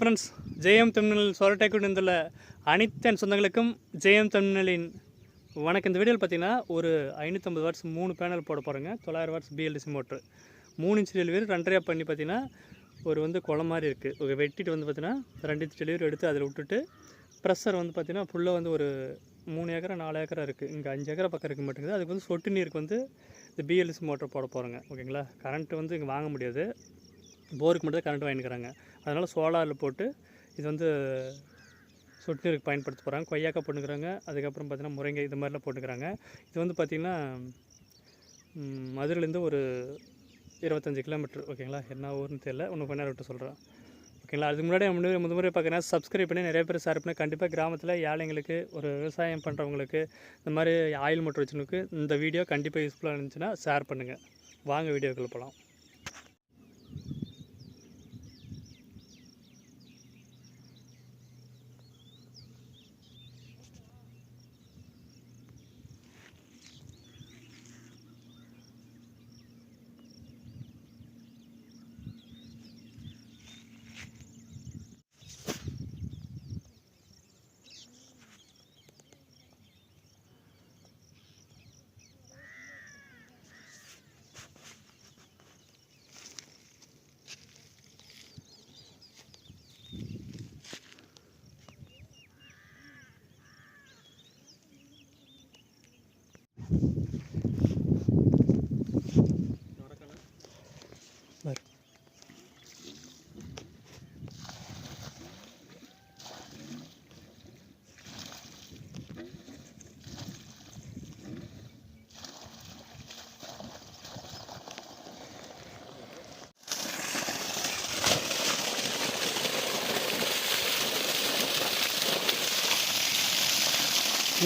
Friends ஜெயம் தமிழில் சொரட்டை இருந்துள்ள அனைத்து என் சொந்தங்களுக்கும் ஜெயம் தமிழின் வணக்கம். இந்த வீடியோவில் பார்த்தீங்கன்னா ஒரு ஐநூற்றம்பது வாட்ஸ் மூணு பேனல் போட போகிறேங்க தொள்ளாயிரம் வாட்ஸ் பிஎல்டிசி மோட்ரு மூணு இன்ச் டெலிவரி ரெண்டரையா பண்ணி பார்த்தீங்கன்னா ஒரு வந்து குளம் மாதிரி இருக்குது ஒரு வெட்டிட்டு வந்து பார்த்தீங்கன்னா ரெண்டு இன்ச் டெலிவரி எடுத்து அதில் விட்டுட்டு ப்ரெஷர் வந்து பார்த்தீங்கன்னா ஃபுல்லாக வந்து ஒரு மூணு ஏக்கரா நாலு ஏக்கரா இருக்குது இங்கே அஞ்சு ஏக்கரா பக்கம் இருக்க மாட்டேங்குது அதுக்கு வந்து சொட்டு நீருக்கு வந்து இந்த பிஎல்டிசி மோட்டர் போட போகிறோங்க ஓகேங்களா? கரண்ட்டு வந்து இங்கே வாங்க முடியாது. போருக்கு மட்டும் தான் கரண்ட் வாங்கிக்கிறாங்க அதனால் சோலாரில் போட்டு இது வந்து சொட்டு நீருக்கு பயன்படுத்த போகிறாங்க கொய்யாக்காய் போட்டுக்கிறாங்க. அதுக்கப்புறம் பார்த்தீங்கன்னா முருங்கை இது மாதிரிலாம் போட்டுக்கிறாங்க. இது வந்து பார்த்திங்கன்னா மதுரையிலேருந்து ஒரு இருபத்தஞ்சி கிலோமீட்டர் ஓகேங்களா? என்ன ஊர்னு தெரியல. இன்னும் கொஞ்ச நேரம் விட்டு சொல்கிறேன் ஓகேங்களா? அதுக்கு முன்னாடி முன்னாடி முத முறை பார்க்குறேன் சப்ஸ்கிரைப் பண்ணி நிறைய பேர் ஷேர் பண்ணி கண்டிப்பாக கிராமத்தில் ஏழைங்களுக்கு ஒரு விவசாயம் பண்ணுறவங்களுக்கு இந்த மாதிரி ஆயில் மோட்டர் வச்சுனுக்கு இந்த வீடியோ கண்டிப்பாக யூஸ்ஃபுல்லாக இருந்துச்சுன்னா ஷேர் பண்ணுங்கள் வாங்க வீடியோக்குள்ளே போகலாம்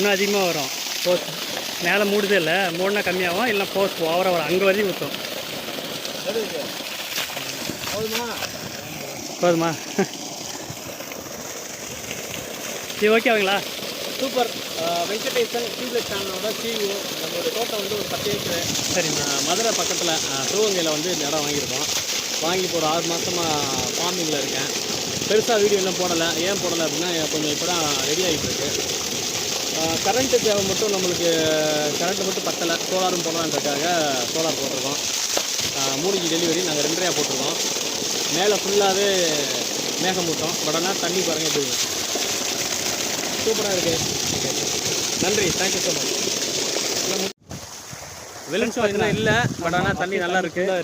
இன்னும் அதிகமாக வரும். போஸ் மேலே மூடுதே இல்லை. மூடினா கம்மியாகும். இல்லை போஸ் ஓவராக வரும். அங்கே வரையும் ஊற்றும் போதுமா? போதுமா இது ஓகேவாங்களா சூப்பர் வெங்கடேசன் டியூப்லைட் சேனலோட சிஇஓ நம்மளோட தோட்டம் வந்து ஒரு பத்து ஏக்கர். சரிங்க. மதுரை பக்கத்தில் சிவகங்கையில் வந்து இந்த இடம் வாங்கியிருக்கோம். வாங்கி இப்போ ஒரு ஆறு மாதமாக ஃபார்மிங்கில் இருக்கேன். பெருசாக வீடியோ இன்னும் போடலை. ஏன் போடலை அப்படின்னா கொஞ்சம் இப்போ தான் ரெடி ஆகிட்டு இருக்கு. கரண்ட்டு தேவை மட்டும் நம்மளுக்கு கரண்ட்டு மட்டும் பத்தலை. சோலாரும் போடலான்றதுக்காக சோலார் போட்டிருக்கோம். மூடிக்கு டெலிவரி நாங்கள் ரெண்டரையாக போட்டிருக்கோம். மேலே ஃபுல்லாகவே மேகமூட்டம் பட் ஆனால் தண்ணி பாருங்க எப்படி சூப்பராக இருக்குது நன்றி. தேங்க்யூ ஸோ மச் வெளிச்சம் இன்னும் இல்லை பட் ஆனால் தண்ணி நல்லா இருக்கு. ஃபுல்லாக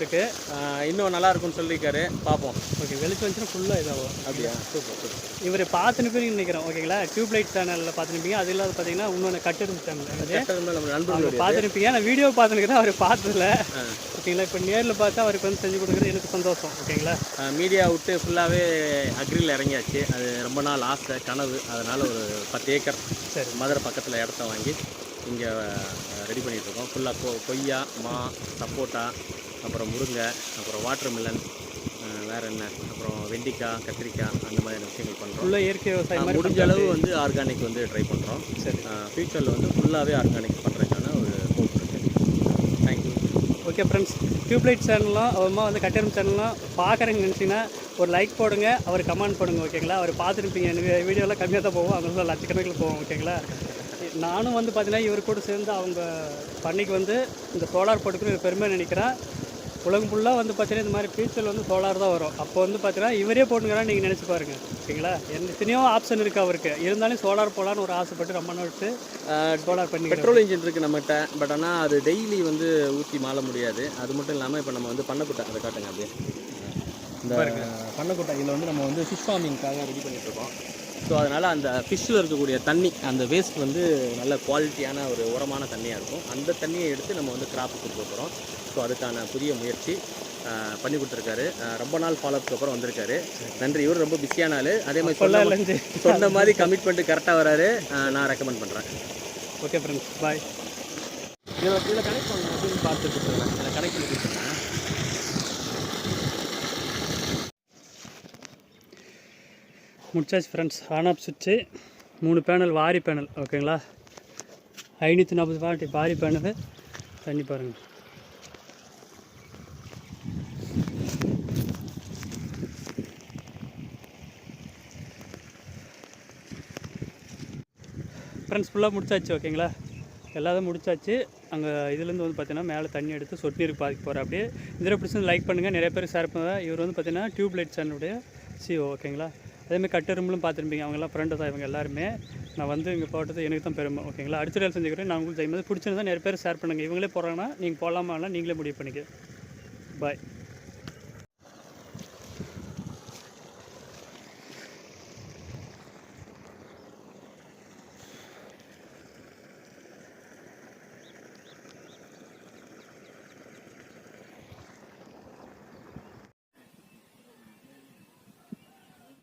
ஆஹ் இன்னும் நல்லா இருக்கும்னு சொல்லியிருக்காரு. பார்ப்போம். ஓகே வெளிச்சம் வந்துச்சுன்னா ஃபுல்லாக இதாகும். அப்படியா? சூப்பர் சூப்பர் இவர் பார்த்துனுப்பீங்கன்னு நினைக்கிறேன். ஓகேங்களா டியூப்லைட் சேனலில் பார்த்துருப்பீங்க அது இல்லாத பார்த்தீங்கன்னா இன்னொன்று கட்டிடும் சேனல் பார்த்துருப்பீங்க நான் வீடியோ பார்த்துருக்கிறேன் அவர் பார்த்ததில்ல. ஓகேங்களா இப்போ நேரில் பார்த்தா அவருக்கு வந்து செஞ்சு கொடுக்குறது எனக்கு சந்தோஷம். ஓகேங்களா மீடியா விட்டு ஃபுல்லாகவே அக்ரியில் இறங்கியாச்சு. அது ரொம்ப நாள் ஆசை கனவு. அதனால் ஒரு பத்து ஏக்கர் சரி. மதுரை பக்கத்தில் இடத்த வாங்கி இங்கே ரெடி இருக்கோம் ஃபுல்லாக கொ கொய்யா மா சப்போட்டா அப்புறம் முருங்கை அப்புறம் வாட்டர் மில்லன் வேறு என்ன? அப்புறம் வெண்டிக்காய் கத்திரிக்காய் அந்த மாதிரியான விஷயங்கள் பண்ணுறோம் ஃபுல்லாக இயற்கை விவசாயம் முடிஞ்ச அளவு வந்து ஆர்கானிக் வந்து ட்ரை பண்ணுறோம் சரி. ஃப்யூச்சரில் வந்து ஃபுல்லாகவே ஆர்கானிக் பண்ணுறதுக்கான ஒரு ஹோப் இருக்குது தேங்க்யூ ஓகே ஃப்ரெண்ட்ஸ் டியூப்லைட் சேனல்லாம் அப்புறமா வந்து கட்டிடம் சேனல்லாம் பார்க்குறேன்னு நினச்சிங்கன்னா ஒரு லைக் போடுங்க அவர் கமெண்ட் பண்ணுங்க ஓகேங்களா அவர் பார்த்துருப்பீங்க. வீடியோலாம் கம்மியாக தான் போகும். அவங்க லட்சக்கணக்கில் போகும் ஓகேங்களா நானும் வந்து பார்த்தீங்கன்னா இவர் கூட சேர்ந்து அவங்க பண்ணைக்கு வந்து இந்த சோலார் போட்டுக்கணும் பெருமை நினைக்கிறேன். உலகம் ஃபுல்லாக வந்து பார்த்தீங்கன்னா இந்த மாதிரி ஃபியூச்சரில் வந்து சோலார் தான் வரும். அப்போ வந்து பார்த்தீங்கன்னா இவரே போட்டுக்கிறான்னு நீங்கள் நினச்சி பாருங்க. ஓகேங்களா என்ன எத்தனையோ ஆப்ஷன் இருக்குது அவருக்கு. இருந்தாலும் சோலார் போகலான்னு ஒரு ஆசைப்பட்டு ரொம்ப வச்சு சோலார் பண்ணி பெட்ரோல் இன்ஜின் இருக்குது நம்மகிட்ட. பட் ஆனால் அது டெய்லி வந்து ஊற்றி மாள முடியாது. அது மட்டும் இல்லாமல் இப்போ நம்ம வந்து பண்ணக்குட்டை அதை காட்டுங்க அப்படியே. இந்த பண்ணக்குட்டை இதில் வந்து நம்ம வந்து ஃபிஷ் ஃபார்மிங்காக ரெடி பண்ணிட்டு இருக்கோம். ஸோ அதனால் அந்த ஃபிஷ்ஷில் இருக்கக்கூடிய தண்ணி அந்த வேஸ்ட் வந்து நல்ல குவாலிட்டியான ஒரு உரமான தண்ணியாக இருக்கும். அந்த தண்ணியை எடுத்து நம்ம வந்து கிராப்புக்கு கொடுக்க போகிறோம் ஸோ அதுக்கான புதிய முயற்சி பண்ணி கொடுத்துருக்காரு. ரொம்ப நாள் ஃபாலோஅப்க்கு அப்புறம் வந்திருக்காரு. நன்றி. இவர் ரொம்ப பிஸியான ஆள். அதே மாதிரி இல்லைஞ்சு சொன்ன மாதிரி கமிட்மெண்ட் கரெக்டாக வராரு. நான் ரெக்கமெண்ட் பண்ணுறேன் ஓகே ஃப்ரெண்ட்ஸ் பாய் இதில் இதில் கனெக்ட் பண்ணணும் அப்படின்னு பார்த்து கொடுத்துருவேன் இதில் கனெக்ட் பண்ணி கொடுத்துருவேன் முடிச்சாச்சு ஃப்ரெண்ட்ஸ் ஆன் ஆஃப் சுவிட்சு மூணு பேனல் வாரி பேனல் ஓகேங்களா ஐநூற்றி நாற்பது வாட்டி வாரி பேனலு தண்ணி பாருங்கள் ஃப்ரெண்ட்ஸ் ஃபுல்லாக முடிச்சாச்சு ஓகேங்களா எல்லாத்தையும் முடிச்சாச்சு. அங்கே இதுலேருந்து வந்து பார்த்தீங்கன்னா மேலே தண்ணி எடுத்து சொட்டு நீர் பாதிக்க போகிற அப்படியே. இதில் பிடிச்சி லைக் பண்ணுங்கள் நிறைய பேர் ஷேர் பண்ணுங்கள் இவர் வந்து பார்த்தீங்கன்னா டியூப்லைட் சேனலுடைய சிஓ ஓகேங்களா அதேமாதிரி கட்டரும்பலும் பார்த்துருப்பீங்க. அவங்கெல்லாம் ஃப்ரெண்டு தான் இவங்க எல்லாருமே. நான் வந்து இங்கே போட்டது எனக்கு தான் பெருமை ஓகேங்களா? அடுத்த வேலை செஞ்சுக்கிறேன். நான் உங்களுக்கு செய்யும்போது பிடிச்சிருந்தா நிறைய பேர் ஷேர் பண்ணுங்கள் இவங்களே போகிறாங்கன்னா நீங்கள் போகலாமா நீங்களே முடிவு பண்ணிக்க. பாய்